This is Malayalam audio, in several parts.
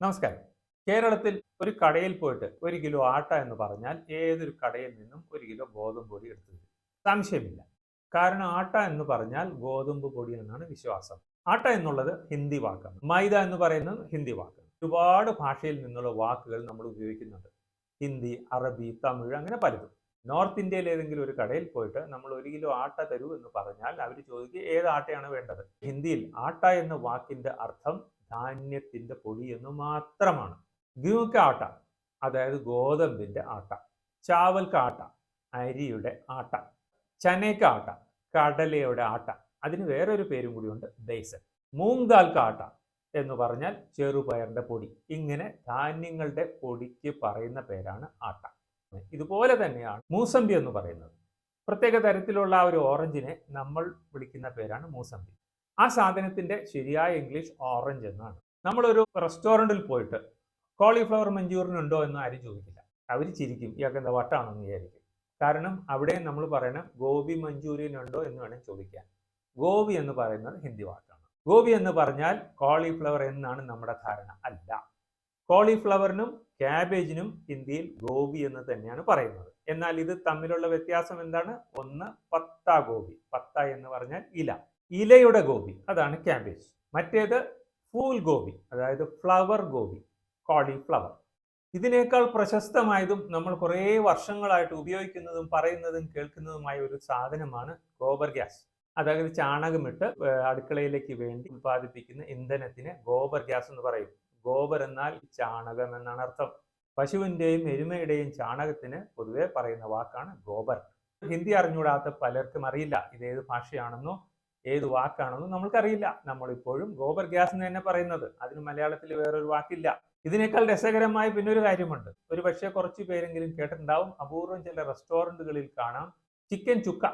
നമസ്കാരം. കേരളത്തിൽ ഒരു കടയിൽ പോയിട്ട് ഒരു കിലോ ആട്ട എന്ന് പറഞ്ഞാൽ ഏതൊരു കടയിൽ നിന്നും ഒരു കിലോ ഗോതമ്പ് പൊടി എടുത്തു തരും. സംശയമില്ല. കാരണം ആട്ട എന്ന് പറഞ്ഞാൽ ഗോതമ്പ് പൊടി എന്നാണ് വിശ്വാസം. ആട്ട എന്നുള്ളത് ഹിന്ദി വാക്കാണ്. മൈദ എന്ന് പറയുന്നത് ഹിന്ദി വാക്കാണ്. ഒരുപാട് ഭാഷയിൽ നിന്നുള്ള വാക്കുകൾ നമ്മൾ ഉപയോഗിക്കുന്നുണ്ട്. ഹിന്ദി അറബി തമിഴ് അങ്ങനെ പലതും. നോർത്ത് ഇന്ത്യയിൽ ഏതെങ്കിലും ഒരു കടയിൽ പോയിട്ട് നമ്മൾ ഒരു കിലോ ആട്ട തരൂ എന്ന് പറഞ്ഞാൽ അവർ ചോദിക്കുക ഏത് ആട്ടയാണ് വേണ്ടത്? ഹിന്ദിയിൽ ആട്ട എന്ന വാക്കിന്റെ അർത്ഥം ധാന്യത്തിന്റെ പൊടി എന്ന് മാത്രമാണ്. ഗ്യൂക്ക് ആട്ട. അതായത് ഗോതമ്പിന്റെ ആട്ട ചാവൽക്കാട്ട അരിയുടെ ആട്ട ചനക്കാട്ട കടലയുടെ ആട്ട അതിന് വേറൊരു പേരും കൂടിയുണ്ട് ബേസൻ മൂങ് ദാൽ എന്ന് പറഞ്ഞാൽ ചെറുപയറിന്റെ പൊടി. ഇങ്ങനെ ധാന്യങ്ങളുടെ പൊടിക്ക് പറയുന്ന പേരാണ് ആട്ട. ഇതുപോലെ തന്നെയാണ് മൂസമ്പി എന്ന് പറയുന്നത്. പ്രത്യേക തരത്തിലുള്ള ആ ഒരു ഓറഞ്ചിനെ നമ്മൾ വിളിക്കുന്ന പേരാണ് മൂസമ്പി. ആ സാധനത്തിന്റെ ശരിയായ ഇംഗ്ലീഷ് ഓറഞ്ച് എന്നാണ്. നമ്മളൊരു റെസ്റ്റോറന്റിൽ പോയിട്ട് കോളിഫ്ലവർ മഞ്ചൂറിനുണ്ടോ എന്ന് ആരും ചോദിക്കില്ല. അവർ ചിരിക്കും ഇയാൾക്ക് എന്താ വട്ടാണെന്ന് വിചാരിക്കും. കാരണം അവിടെ നമ്മൾ പറയണം ഗോപി മഞ്ചൂരിയൻ ഉണ്ടോ എന്ന് വേണം ചോദിക്കാൻ. ഗോപി എന്ന് പറയുന്നത് ഹിന്ദി വാക്കാണ്. ഗോപി എന്ന് പറഞ്ഞാൽ കോളിഫ്ലവർ എന്നാണ് നമ്മുടെ ധാരണ. അല്ല. കോളിഫ്ലവറിനും ക്യാബേജിനും ഹിന്ദിയിൽ ഗോപി എന്ന് തന്നെയാണ് പറയുന്നത്. എന്നാൽ ഇത് തമ്മിലുള്ള വ്യത്യാസം എന്താണ്? ഒന്ന് പത്ത ഗോപി. പത്ത എന്ന് പറഞ്ഞാൽ ഇല. ഇലയുടെ ഗോപി അതാണ് ക്യാബേജ് മറ്റേത് ഫൂൽ ഗോപി അതായത് ഫ്ലവർ ഗോബി കോളിഫ്ലവർ ഇതിനേക്കാൾ പ്രശസ്തമായതും നമ്മൾ കുറേ വർഷങ്ങളായിട്ട് ഉപയോഗിക്കുന്നതും പറയുന്നതും കേൾക്കുന്നതുമായ ഒരു സാധനമാണ് ഗോബർ ഗ്യാസ്. അതായത് ചാണകമിട്ട് അടുക്കളയിലേക്ക് വേണ്ടി ഉൽപ്പാദിപ്പിക്കുന്ന ഇന്ധനത്തിന് ഗോബർ ഗ്യാസ് എന്ന് പറയും. ഗോബർ എന്നാൽ ചാണകം എന്നാണ് അർത്ഥം. പശുവിന്റെയും എരുമയുടെയും ചാണകത്തിന് പൊതുവെ പറയുന്ന വാക്കാണ് ഗോബർ. ഹിന്ദി അറിഞ്ഞുകൂടാത്ത പലർക്കും അറിയില്ല ഇത് ഏത് ഭാഷയാണെന്നോ ഏത് വാക്കാണെന്ന് നമ്മൾക്കറിയില്ല. നമ്മളിപ്പോഴും ഗോബർ ഗ്യാസ് എന്ന് തന്നെ പറയുന്നത്. അതിന് മലയാളത്തിൽ വേറൊരു വാക്കില്ല. ഇതിനേക്കാൾ രസകരമായ പിന്നൊരു കാര്യമുണ്ട്. ഒരു പക്ഷേ കുറച്ച് പേരെങ്കിലും കേട്ടിട്ടുണ്ടാവും. അപൂർവം ചില റെസ്റ്റോറന്റുകളിൽ കാണാം. ചിക്കൻ ചുക്ക.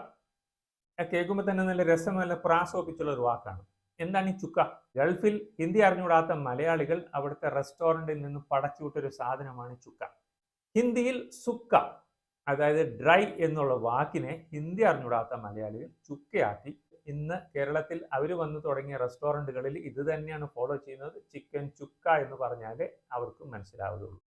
കേൾക്കുമ്പോൾ തന്നെ നല്ല രസം നല്ല പ്രാസോപിച്ചുള്ള ഒരു വാക്കാണ്. എന്താണ് ഈ ചുക്ക? ഗൾഫിൽ ഹിന്ദി അറിഞ്ഞുകൂടാത്ത മലയാളികൾ അവിടുത്തെ റെസ്റ്റോറന്റിൽ നിന്ന് പടച്ചുവിട്ടൊരു സാധനമാണ് ചുക്ക. ഹിന്ദിയിൽ സുക്ക അതായത് ഡ്രൈ എന്നുള്ള വാക്കിനെ ഹിന്ദി അറിഞ്ഞുകൂടാത്ത മലയാളികൾ ചുക്കയാക്കി ഇന്ന് കേരളത്തിൽ അവർ വന്ന് തുടങ്ങിയ റെസ്റ്റോറന്റുകളിൽ ഇത് തന്നെയാണ് ഫോളോ ചെയ്യുന്നത്. ചിക്കൻ ചുക്ക എന്ന് പറഞ്ഞാലേ അവർക്ക് മനസ്സിലാവുകയുള്ളൂ.